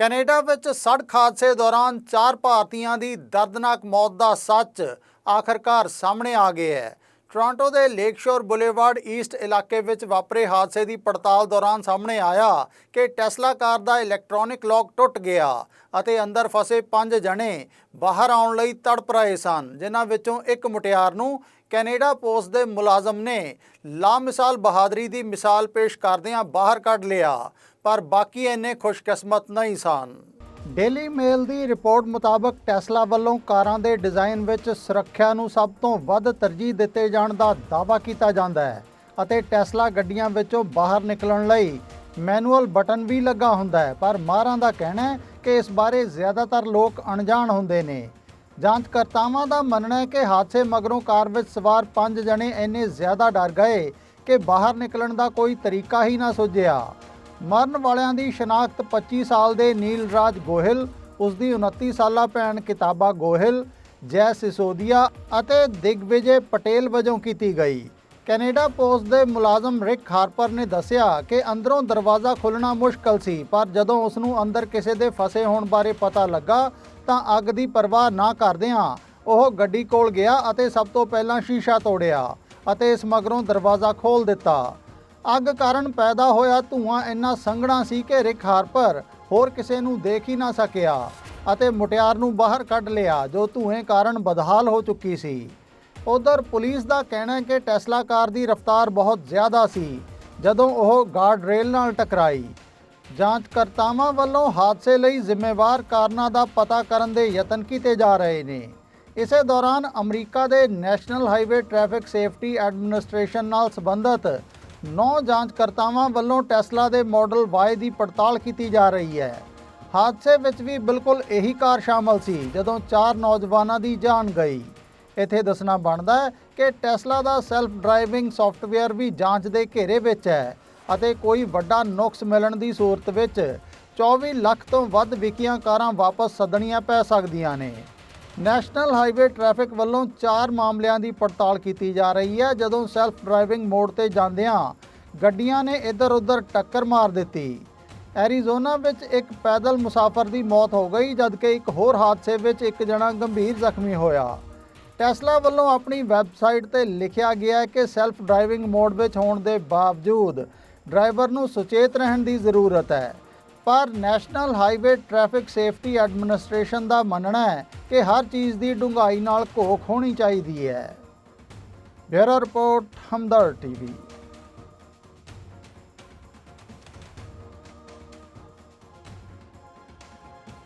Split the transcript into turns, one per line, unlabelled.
Canada ਵਿੱਚ ਸੜਕ ਹਾਦਸੇ ਦੌਰਾਨ ਚਾਰ ਭਾਰਤੀਆਂ ਦੀ ਦਰਦਨਾਕ ਮੌਤ ਦਾ ਸੱਚ ਆਖਰਕਾਰ ਸਾਹਮਣੇ ਆ ਗਿਆ ਹੈ। ਟੋਰਾਂਟੋ ਦੇ ਲੇਕਸ਼ੋਰ ਬੁਲੇਵਾਰਡ ਈਸਟ ਇਲਾਕੇ ਵਿੱਚ ਵਾਪਰੇ ਹਾਦਸੇ ਦੀ ਪੜਤਾਲ ਦੌਰਾਨ ਸਾਹਮਣੇ ਆਇਆ ਕਿ ਟੈਸਲਾ ਕਾਰ ਦਾ ਇਲੈਕਟ੍ਰੋਨਿਕ ਲੌਕ ਟੁੱਟ ਗਿਆ ਅਤੇ ਅੰਦਰ ਫਸੇ ਪੰਜ ਜਣੇ ਬਾਹਰ ਆਉਣ ਲਈ ਤੜਪ ਰਹੇ ਸਨ, ਜਿਨ੍ਹਾਂ ਵਿੱਚੋਂ ਇੱਕ ਮੁਟਿਆਰ ਨੂੰ ਕੈਨੇਡਾ ਪੋਸਟ ਦੇ ਮੁਲਾਜ਼ਮ ਨੇ ਲਾਮਿਸਾਲ ਬਹਾਦਰੀ ਦੀ ਮਿਸਾਲ ਪੇਸ਼ ਕਰਦਿਆਂ ਬਾਹਰ ਕੱਢ ਲਿਆ। ਪਰ ਬਾਕੀ ਇੰਨੇ ਖੁਸ਼ਕਿਸਮਤ ਨਹੀਂ ਸਨ। ਡੇਲੀ ਮੇਲ ਦੀ ਰਿਪੋਰਟ ਮੁਤਾਬਕ ਟੈਸਲਾ ਵੱਲੋਂ ਕਾਰਾਂ ਦੇ ਡਿਜ਼ਾਈਨ ਵਿੱਚ ਸੁਰੱਖਿਆ ਨੂੰ ਸਭ ਤੋਂ ਵੱਧ ਤਰਜੀਹ ਦਿੱਤੇ ਜਾਣ ਦਾ ਦਾਅਵਾ ਕੀਤਾ ਜਾਂਦਾ ਹੈ ਅਤੇ ਟੈਸਲਾ ਗੱਡੀਆਂ ਵਿੱਚੋਂ ਬਾਹਰ ਨਿਕਲਣ ਲਈ ਮੈਨੂਅਲ ਬਟਨ ਵੀ ਲੱਗਾ ਹੁੰਦਾ ਹੈ, ਪਰ ਮਾਹਰਾਂ ਦਾ ਕਹਿਣਾ ਹੈ ਕਿ ਇਸ ਬਾਰੇ ਜ਼ਿਆਦਾਤਰ ਲੋਕ ਅਣਜਾਣ ਹੁੰਦੇ ਨੇ। ਜਾਂਚਕਰਤਾਵਾਂ ਦਾ ਮੰਨਣਾ ਹੈ ਕਿ ਹਾਦਸੇ ਮਗਰੋਂ ਕਾਰ ਵਿੱਚ ਸਵਾਰ ਪੰਜ ਜਣੇ ਇੰਨੇ ਜ਼ਿਆਦਾ ਡਰ ਗਏ ਕਿ ਬਾਹਰ ਨਿਕਲਣ ਦਾ ਕੋਈ ਤਰੀਕਾ ਹੀ ਨਾ ਸੁਝਿਆ। ਮਰਨ ਵਾਲਿਆਂ ਦੀ ਸ਼ਨਾਖਤ 25 ਸਾਲ ਦੇ ਨੀਲ ਰਾਜ ਗੋਹਿਲ, ਉਸ ਦੀ 29 ਸਾਲਾ ਭੈਣ ਕਿਤਾਬਾ ਗੋਹਿਲ, ਜੈ ਸਿਸੋਦੀਆ ਅਤੇ ਦਿਗਵਿਜੇ ਪਟੇਲ ਵਜੋਂ ਕੀਤੀ ਗਈ। ਕੈਨੇਡਾ ਪੋਸਟ ਦੇ ਮੁਲਾਜ਼ਮ ਰਿਕ ਹਾਰਪਰ ਨੇ ਦੱਸਿਆ ਕਿ ਅੰਦਰੋਂ ਦਰਵਾਜ਼ਾ ਖੋਲ੍ਹਣਾ ਮੁਸ਼ਕਲ ਸੀ, ਪਰ ਜਦੋਂ ਉਸ ਨੂੰ ਅੰਦਰ ਕਿਸੇ ਦੇ ਫਸੇ ਹੋਣ ਬਾਰੇ ਪਤਾ ਲੱਗਾ, ਤਾਂ ਅੱਗ ਦੀ ਪਰਵਾਹ ਨਾ ਕਰਦਿਆਂ ਉਹ ਗੱਡੀ ਕੋਲ ਗਿਆ ਅਤੇ ਸਭ ਤੋਂ ਪਹਿਲਾਂ ਸ਼ੀਸ਼ਾ ਤੋੜਿਆ ਅਤੇ ਇਸ ਮਗਰੋਂ ਦਰਵਾਜ਼ਾ ਖੋਲ੍ਹ ਦਿੱਤਾ। ਅੱਗ ਕਾਰਨ ਪੈਦਾ ਹੋਇਆ ਧੂਆਂ ਇੰਨਾ ਸੰਘਣਾ ਸੀ ਕਿ ਰਿਕ ਹਾਰਪਰ ਹੋਰ ਕਿਸੇ ਨੂੰ ਦੇਖ ਹੀ ਨਾ ਸਕਿਆ ਅਤੇ ਮੁਟਿਆਰ ਨੂੰ ਬਾਹਰ ਕੱਢ ਲਿਆ, ਜੋ ਧੂਏ ਕਾਰਨ ਬਦਹਾਲ ਹੋ ਚੁੱਕੀ ਸੀ। ਉਧਰ ਪੁਲਿਸ ਦਾ ਕਹਿਣਾ ਹੈ ਕਿ ਟੈਸਲਾ ਕਾਰ ਦੀ ਰਫ਼ਤਾਰ ਬਹੁਤ ਜ਼ਿਆਦਾ ਸੀ, ਜਦੋਂ ਉਹ ਗਾਰਡ ਰੇਲ ਨਾਲ ਟਕਰਾਈ। ਜਾਂਚਕਰਤਾਵਾਂ ਵੱਲੋਂ ਹਾਦਸੇ ਲਈ ਜ਼ਿੰਮੇਵਾਰ ਕਾਰਨਾਂ ਦਾ ਪਤਾ ਕਰਨ ਦੇ ਯਤਨ ਕੀਤੇ ਜਾ ਰਹੇ ਨੇ। ਇਸੇ ਦੌਰਾਨ ਅਮਰੀਕਾ ਦੇ National Highway Traffic Safety Administration ਨਾਲ ਸੰਬੰਧਿਤ ਨੌ ਜਾਂਚਕਰਤਾਵਾਂ ਵੱਲੋਂ ਟੈਸਲਾ ਦੇ ਮਾਡਲ Y ਦੀ ਪੜਤਾਲ ਕੀਤੀ ਜਾ ਰਹੀ ਹੈ। ਹਾਦਸੇ ਵਿੱਚ ਵੀ ਬਿਲਕੁਲ ਇਹੀ ਕਾਰ ਸ਼ਾਮਲ ਸੀ, ਜਦੋਂ ਚਾਰ ਨੌਜਵਾਨਾਂ ਦੀ ਜਾਨ ਗਈ। ਇੱਥੇ ਦੱਸਣਾ ਬਣਦਾ ਹੈ ਕਿ ਟੈਸਲਾ ਦਾ ਸੈਲਫ ਡਰਾਈਵਿੰਗ ਸੌਫਟਵੇਅਰ ਵੀ ਜਾਂਚ ਦੇ ਘੇਰੇ ਵਿੱਚ ਹੈ ਅਤੇ ਕੋਈ ਵੱਡਾ ਨੁਕਸ ਮਿਲਣ ਦੀ ਸੂਰਤ ਵਿੱਚ 24 ਲੱਖ ਤੋਂ ਵੱਧ ਵਿਕੀਆਂ ਕਾਰਾਂ ਵਾਪਸ ਸੱਦਣੀਆਂ ਪੈ ਸਕਦੀਆਂ ਨੇ। ਨੈਸ਼ਨਲ ਹਾਈਵੇ ਟ੍ਰੈਫਿਕ ਵੱਲੋਂ ਚਾਰ ਮਾਮਲਿਆਂ ਦੀ ਪੜਤਾਲ ਕੀਤੀ ਜਾ ਰਹੀ ਹੈ। ਜਦੋਂ ਸੈਲਫ ਡਰਾਈਵਿੰਗ ਮੋਡ ਤੇ ਜਾਂਦਿਆਂ ਗੱਡੀਆਂ ਨੇ ਇੱਧਰ-ਉੱਧਰ ਟੱਕਰ ਮਾਰ ਦਿੱਤੀ। ਐਰੀਜ਼ੋਨਾ ਵਿੱਚ ਇੱਕ ਪੈਦਲ ਮੁਸਾਫਰ ਦੀ ਮੌਤ ਹੋ ਗਈ, ਜਦਕਿ ਇੱਕ ਹੋਰ ਹਾਦਸੇ ਵਿੱਚ ਇੱਕ ਜਣਾ ਗੰਭੀਰ ਜ਼ਖਮੀ ਹੋਇਆ। ਟੈਸਲਾ ਵੱਲੋਂ ਆਪਣੀ ਵੈਬਸਾਈਟ ਤੇ ਲਿਖਿਆ ਗਿਆ ਕਿ ਸੈਲਫ ਡਰਾਈਵਿੰਗ ਮੋਡ ਵਿੱਚ ਹੋਣ ਦੇ ਬਾਵਜੂਦ ਡਰਾਈਵਰ ਨੂੰ ਸੁਚੇਤ ਰਹਿਣ ਦੀ ਜ਼ਰੂਰਤ ਹੈ। ਪਰ National Highway Traffic Safety Administration ਦਾ ਮੰਨਣਾ ਹੈ ਕਿ ਹਰ ਚੀਜ਼ ਦੀ ਡੂੰਘਾਈ ਨਾਲ ਘੋਖ ਹੋਣੀ ਚਾਹੀਦੀ ਹੈ। Bureau report Hamdard TV.